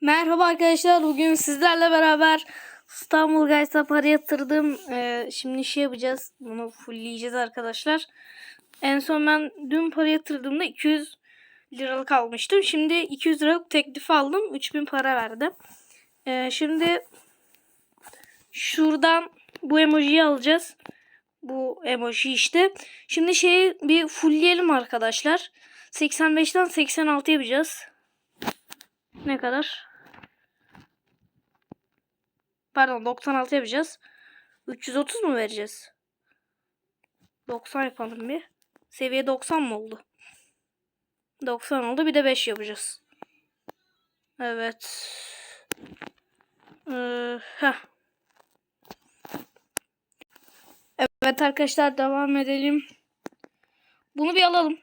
Merhaba arkadaşlar. Bugün sizlerle beraber İstanbul Guys'a para yatırdım. Ee, şimdi şey yapacağız. Bunu fullleyeceğiz arkadaşlar. En son ben dün para yatırdığımda 200 liralık almıştım. Şimdi 200 liralık teklif aldım. 3000 para verdim. Ee, şimdi şuradan bu emojiyi alacağız. Bu emoji işte. Şimdi şeyi bir fullleyelim arkadaşlar. 85'ten 86 yapacağız. Ne kadar? Pardon 96 yapacağız. 330 mu vereceğiz? 90 yapalım bir. Seviye 90 mı oldu? 90 oldu. Bir de 5 yapacağız. Evet. Ee. Evet arkadaşlar devam edelim. Bunu bir alalım.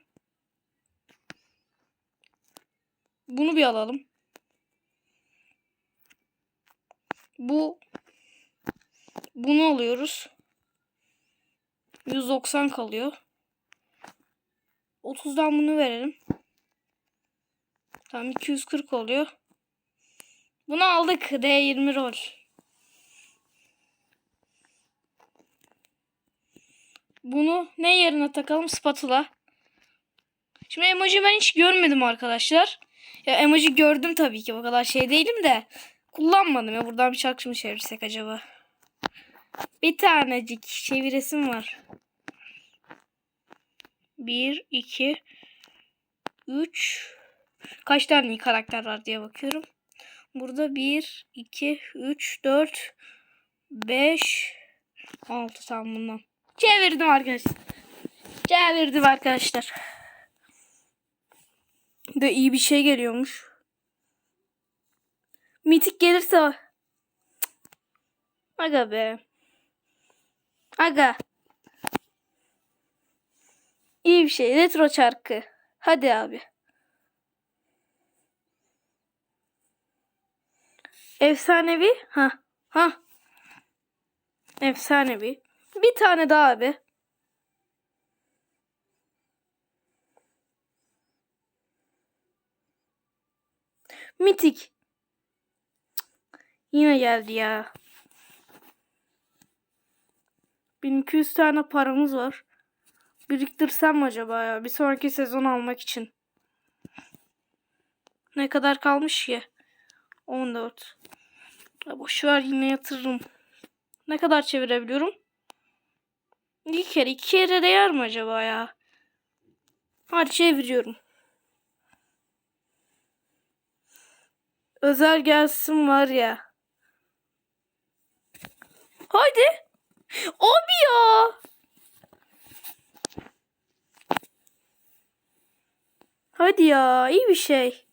Bunu bir alalım. Bu bunu alıyoruz. 190 kalıyor. 30'dan bunu verelim. Tamam 240 oluyor. Bunu aldık. D20 rol. Bunu ne yerine takalım? Spatula. Şimdi emoji ben hiç görmedim arkadaşlar. Ya emoji gördüm tabii ki. O kadar şey değilim de. Kullanmadım ya. Buradan bir şarkı mı çevirsek acaba? Bir tanecik çeviresim var. Bir, iki, üç. Kaç tane karakter var diye bakıyorum. Burada bir, iki, üç, dört, beş, altı tam bundan. Çevirdim arkadaşlar. Çevirdim arkadaşlar. De iyi bir şey geliyormuş. Mitik gelirse Cık. Aga be. Aga. İyi bir şey. Retro çarkı. Hadi abi. Efsanevi. Ha. Ha. Efsanevi. Bir tane daha abi. Mitik. Yine geldi ya. 1200 tane paramız var. Biriktirsem mi acaba ya? Bir sonraki sezon almak için. Ne kadar kalmış ki? 14. Ya boşver yine yatırırım. Ne kadar çevirebiliyorum? İki kere. iki kere değer mi acaba ya? Hadi çeviriyorum. Özel gelsin var ya. Haydi. Abi ya. Hadi ya iyi bir şey.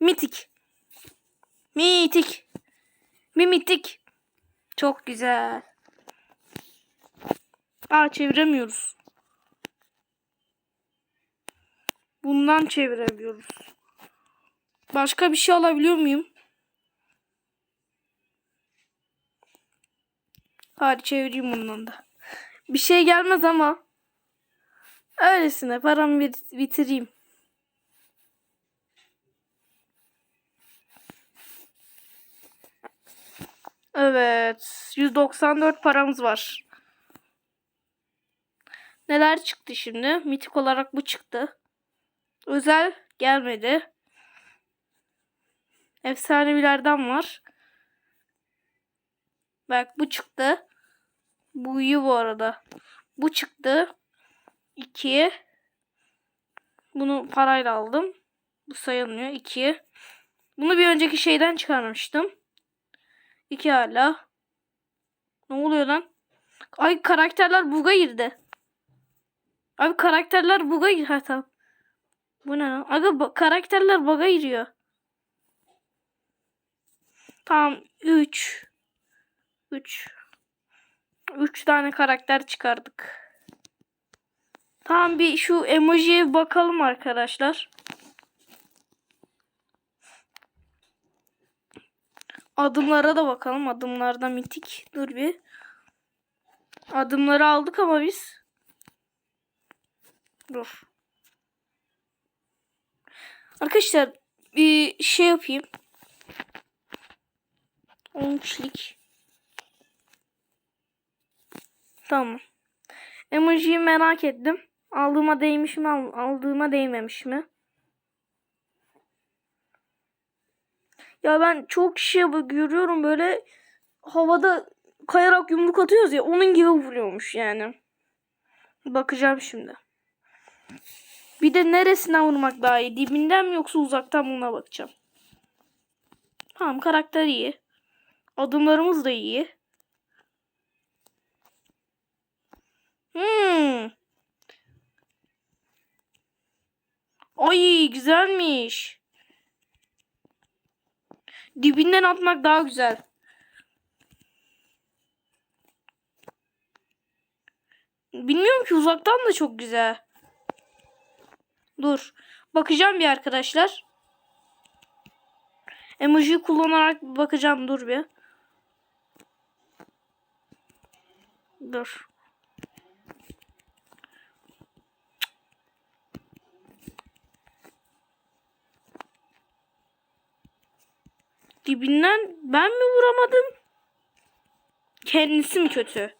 Mitik. Mitik. Bir mitik. Çok güzel. Aa çeviremiyoruz. Bundan çevirebiliyoruz. Başka bir şey alabiliyor muyum? Hadi çevireyim bundan da. Bir şey gelmez ama. Öylesine paramı bit- bitireyim. Evet. 194 paramız var. Neler çıktı şimdi? Mitik olarak bu çıktı. Özel gelmedi. Efsanevilerden var. Bak bu çıktı. Bu iyi bu arada. Bu çıktı. 2. Bunu parayla aldım. Bu sayılmıyor. 2. Bunu bir önceki şeyden çıkarmıştım. 2 hala. Ne oluyor lan? Ay karakterler buga girdi. Abi karakterler buga girdi. Ha tamam. Bu ne lan? Aga karakterler buga giriyor. Tamam 3 3 3 tane karakter çıkardık. Tamam bir şu emojiye bakalım arkadaşlar. Adımlara da bakalım. Adımlarda mitik. Dur bir. Adımları aldık ama biz. Dur. Arkadaşlar bir şey yapayım. 10 kişilik. Tamam. Emojiyi merak ettim. Aldığıma değmiş mi, al- aldığıma değmemiş mi? Ya ben çok kişiye görüyorum böyle havada kayarak yumruk atıyoruz ya onun gibi vuruyormuş yani. Bakacağım şimdi. Bir de neresinden vurmak daha iyi? Dibinden mi yoksa uzaktan ona bakacağım. Tamam karakter iyi. Adımlarımız da iyi. Hmm. Ay güzelmiş. Dibinden atmak daha güzel. Bilmiyorum ki uzaktan da çok güzel. Dur. Bakacağım bir arkadaşlar. Emojiyi kullanarak bakacağım. Dur bir. Dur. Dibinden ben mi vuramadım? Kendisi mi kötü?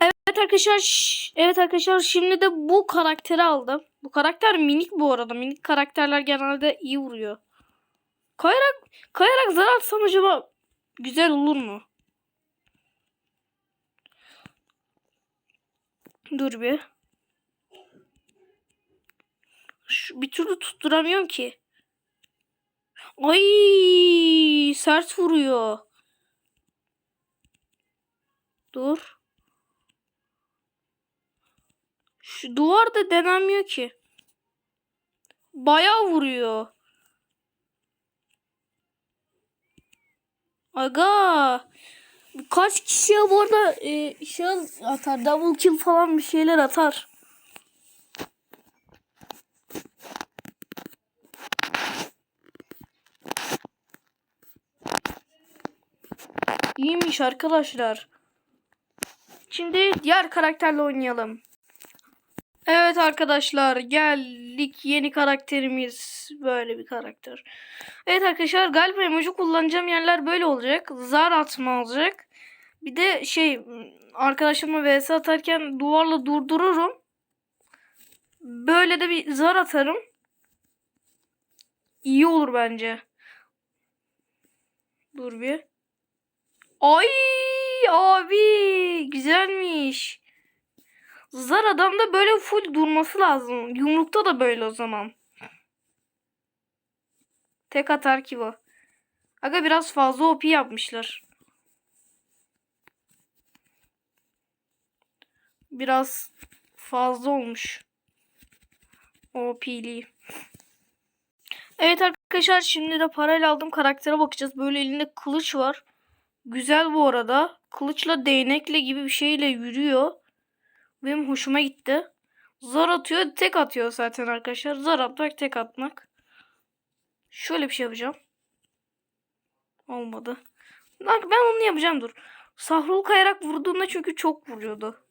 Evet arkadaşlar, evet arkadaşlar şimdi de bu karakteri aldım. Bu karakter minik bu arada. Minik karakterler genelde iyi vuruyor. Kayarak kayarak zar atsam acaba güzel olur mu? Dur bir. Şu, bir türlü tutturamıyorum ki. Ay sert vuruyor. Dur. Şu duvar da denemiyor ki. Bayağı vuruyor. Aga. Kaç kişiye bu arada e, şey atar. Double kill falan bir şeyler atar. İyiymiş arkadaşlar. Şimdi diğer karakterle oynayalım. Evet arkadaşlar geldik yeni karakterimiz böyle bir karakter. Evet arkadaşlar galiba emoji kullanacağım yerler böyle olacak. Zar atma olacak. Bir de şey arkadaşımla vs atarken duvarla durdururum. Böyle de bir zar atarım. İyi olur bence. Dur bir. Ay abi güzelmiş. Zar adamda böyle full durması lazım. Yumrukta da böyle o zaman. Tek atar ki bu. Aga biraz fazla OP yapmışlar. Biraz fazla olmuş. OP'liği. Evet arkadaşlar şimdi de parayla aldığım karaktere bakacağız. Böyle elinde kılıç var. Güzel bu arada. Kılıçla değnekle gibi bir şeyle yürüyor. Benim hoşuma gitti. Zar atıyor, tek atıyor zaten arkadaşlar. Zar atmak, tek atmak. Şöyle bir şey yapacağım. Olmadı. Bak ben onu yapacağım dur. Sahrul kayarak vurduğunda çünkü çok vuruyordu.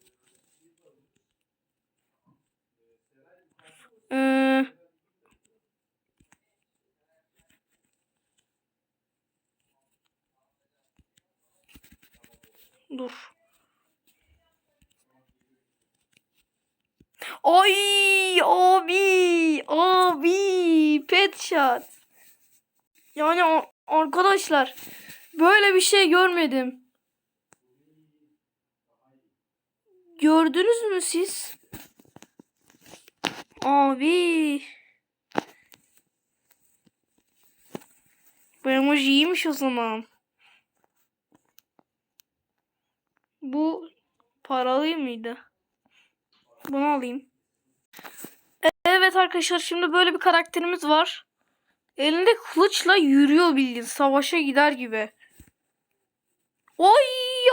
Ee, dur. Ay abi abi pet shot. Yani arkadaşlar böyle bir şey görmedim. Gördünüz mü siz? Abi. Bu emoji iyiymiş o zaman. Bu paralı mıydı? Bunu alayım. Evet arkadaşlar şimdi böyle bir karakterimiz var. Elinde kılıçla yürüyor bildiğin. Savaşa gider gibi. Oy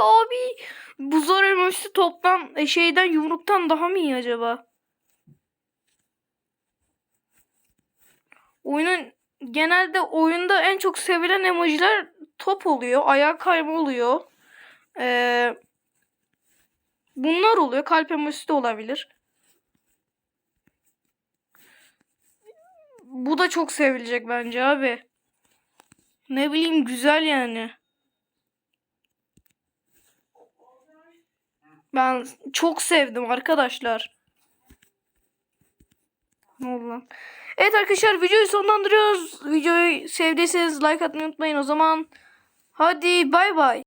abi. Bu zor emojisi toplam e, şeyden yumruktan daha mı iyi acaba? Oyunun genelde oyunda en çok sevilen emojiler top oluyor. Ayağa kayma oluyor. Ee, bunlar oluyor. Kalp emojisi de olabilir. Bu da çok sevilecek bence abi. Ne bileyim güzel yani. Ben çok sevdim arkadaşlar. Ne oldu lan? Evet arkadaşlar videoyu sonlandırıyoruz. Videoyu sevdiyseniz like atmayı unutmayın o zaman. Hadi bay bay.